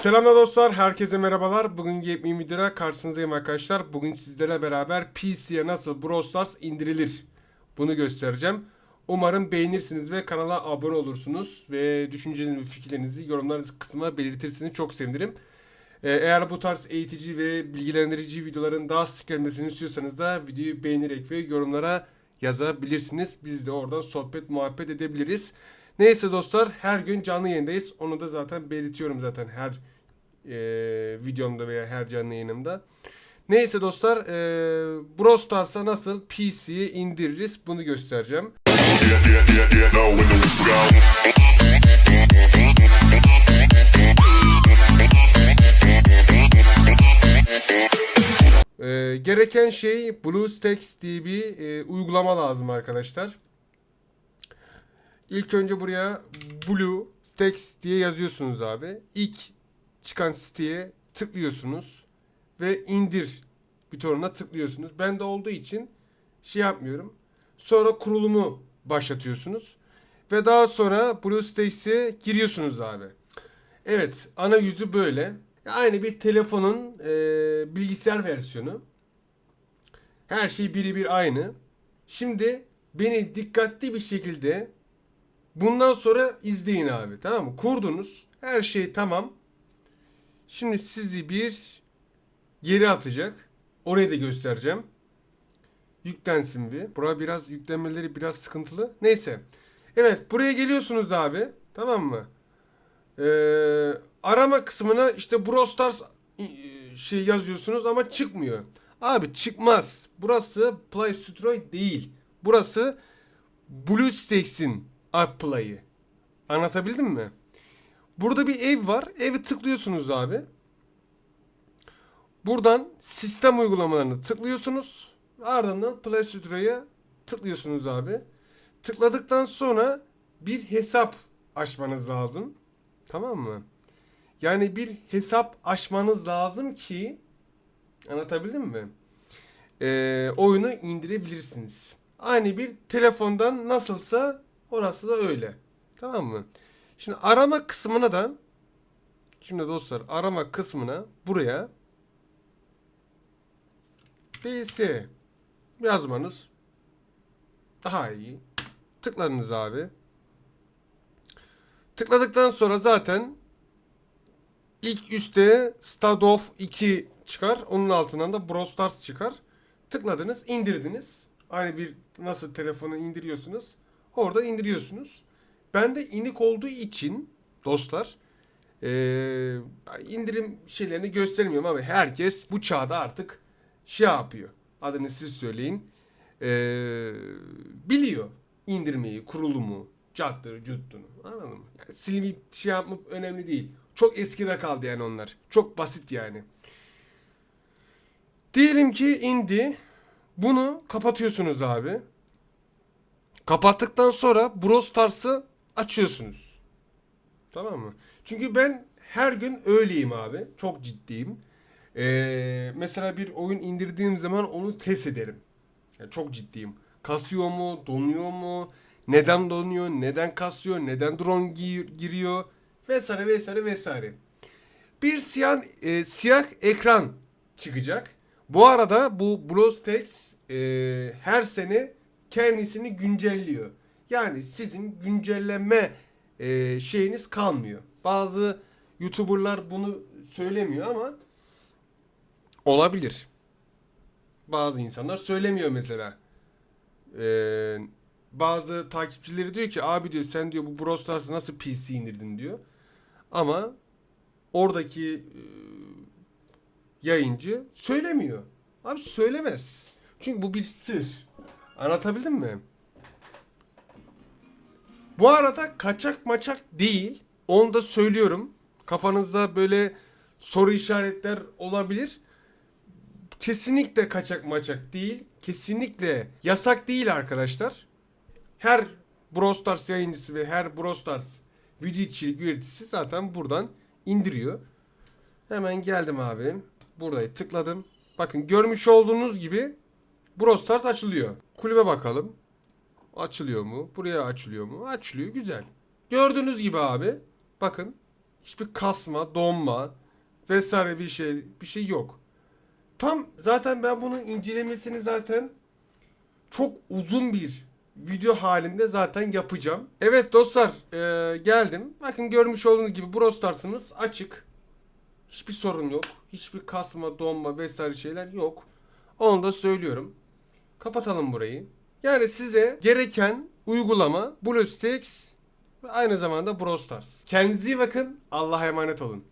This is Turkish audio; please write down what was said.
Selamlar dostlar, herkese merhabalar. Bugün yepyeni videoda karşınızdayım arkadaşlar. Bugün sizlerle beraber PC'ye nasıl Brawl Stars indirilir bunu göstereceğim. Umarım beğenirsiniz ve kanala abone olursunuz ve düşüncelerinizi fikirlerinizi yorumlar kısmına belirtirseniz çok sevinirim. Ee, Eğer bu tarz eğitici ve bilgilendirici videoların daha sık gelmesini istiyorsanız da videoyu beğenerek ve yorumlara yazabilirsiniz. Biz de oradan sohbet muhabbet edebiliriz. Neyse dostlar her gün canlı yayındayız. Onu da zaten belirtiyorum zaten her e, videomda veya her canlı yayınımda. Neyse dostlar e, Brawl nasıl PC'ye indiririz bunu göstereceğim. E, gereken şey BlueStacks diye bir e, uygulama lazım arkadaşlar. İlk önce buraya BlueStacks diye yazıyorsunuz abi. İlk çıkan siteye tıklıyorsunuz ve indir butonuna tıklıyorsunuz. Ben de olduğu için şey yapmıyorum. Sonra kurulumu başlatıyorsunuz. Ve daha sonra BlueStacks'e giriyorsunuz abi. Evet ana yüzü böyle. Aynı bir telefonun e, bilgisayar versiyonu. Her şey birebir aynı. Şimdi beni dikkatli bir şekilde bundan sonra izleyin abi tamam mı? Kurdunuz. Her şey tamam. Şimdi sizi bir yere atacak. Orayı da göstereceğim. Yüklensin bir. Bura biraz yüklenmeleri biraz sıkıntılı. Neyse. Evet buraya geliyorsunuz abi. Tamam mı? Ee, arama kısmına işte Brawl Stars e, şey yazıyorsunuz ama çıkmıyor. Abi çıkmaz. Burası Play Store değil. Burası BlueStacks'in App Play'i. Anlatabildim mi? Burada bir ev var. Evi tıklıyorsunuz abi. Buradan sistem uygulamalarını tıklıyorsunuz. Ardından Play Store'ya tıklıyorsunuz abi. Tıkladıktan sonra bir hesap açmanız lazım. Tamam mı? Yani bir hesap açmanız lazım ki anlatabildim mi? Ee, oyunu indirebilirsiniz. Aynı bir telefondan nasılsa orası da öyle. Tamam mı? Şimdi arama kısmına da şimdi dostlar arama kısmına buraya BS yazmanız daha iyi. Tıkladınız abi. Tıkladıktan sonra zaten ilk üstte Stadoff 2 çıkar. Onun altından da Brawl Stars çıkar. Tıkladınız, indirdiniz. Aynı bir nasıl telefonu indiriyorsunuz. Orada indiriyorsunuz. Ben de inik olduğu için dostlar eee, indirim şeylerini göstermiyorum ama herkes bu çağda artık şey yapıyor. Adını siz söyleyin. Eee, biliyor indirmeyi, kurulumu, cattırı, cuttunu. Anladın mı? Yani silip şey yapmak önemli değil. Çok eskide kaldı yani onlar. Çok basit yani. Diyelim ki indi. Bunu kapatıyorsunuz abi. Kapattıktan sonra Brawl Stars'ı açıyorsunuz. Tamam mı? Çünkü ben her gün öyleyim abi. Çok ciddiyim. Ee, mesela bir oyun indirdiğim zaman onu test ederim. Yani çok ciddiyim. Kasıyor mu? Donuyor mu? Neden donuyor? Neden kasıyor? Neden drone gir- giriyor? Vesaire vesaire vesaire. Bir siyah, e, siyah ekran çıkacak. Bu arada bu BlueStacks e, her sene kendisini güncelliyor. Yani sizin güncelleme e, şeyiniz kalmıyor. Bazı YouTuber'lar bunu söylemiyor ama olabilir. Bazı insanlar söylemiyor mesela. Ee, bazı takipçileri diyor ki abi diyor sen diyor bu Brawl Stars'ı nasıl PC indirdin diyor. Ama oradaki e, yayıncı söylemiyor. Abi söylemez. Çünkü bu bir sır. Anlatabildim mi? Bu arada kaçak maçak değil. Onu da söylüyorum. Kafanızda böyle soru işaretler olabilir. Kesinlikle kaçak maçak değil. Kesinlikle yasak değil arkadaşlar. Her Brawl Stars yayıncısı ve her Brawl Stars video içerik üreticisi zaten buradan indiriyor. Hemen geldim abi. Burayı tıkladım. Bakın görmüş olduğunuz gibi Brawl Stars açılıyor. Kulübe bakalım. Açılıyor mu? Buraya açılıyor mu? Açılıyor. Güzel. Gördüğünüz gibi abi. Bakın. Hiçbir kasma, donma vesaire bir şey bir şey yok. Tam zaten ben bunun incelemesini zaten çok uzun bir video halinde zaten yapacağım. Evet dostlar eee, geldim. Bakın görmüş olduğunuz gibi Brawl Stars'ımız açık. Hiçbir sorun yok. Hiçbir kasma, donma vesaire şeyler yok. Onu da söylüyorum. Kapatalım burayı. Yani size gereken uygulama BlueStacks ve aynı zamanda Brawl Stars. Kendinize iyi bakın. Allah'a emanet olun.